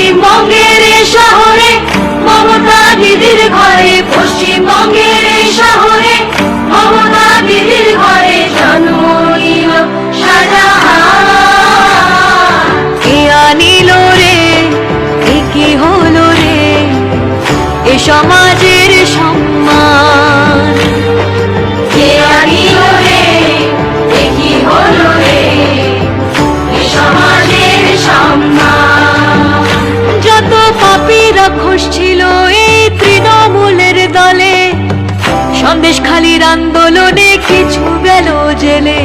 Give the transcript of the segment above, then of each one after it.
পশ্চিমবঙ্গের শহরে মমতা দিদির ঘরে, পশ্চিমবঙ্গের শহরে মমতা দিদির ঘরে রে কি হলো রে? এ সমাজে সন্দেশ খালির আন্দোলনে কিছু গেল জেলে।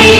এই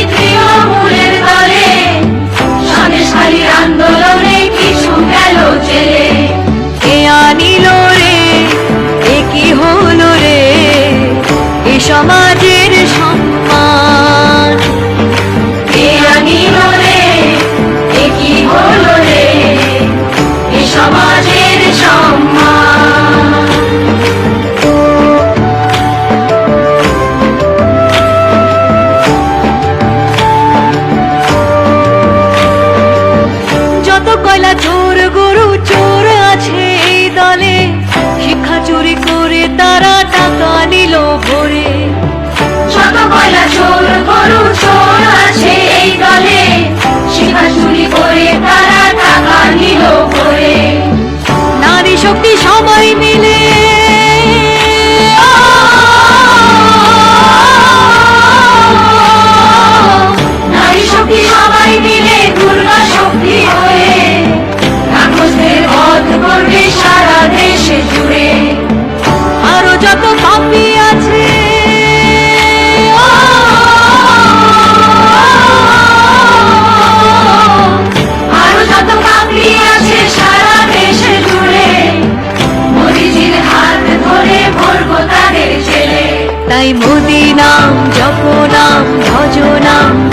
চোর গরু চোর আছে এই দলে। শিক্ষা চুরি করে তারা টাকা নিল ভরে। চোর মদিনাম জপনাম ভজনাম।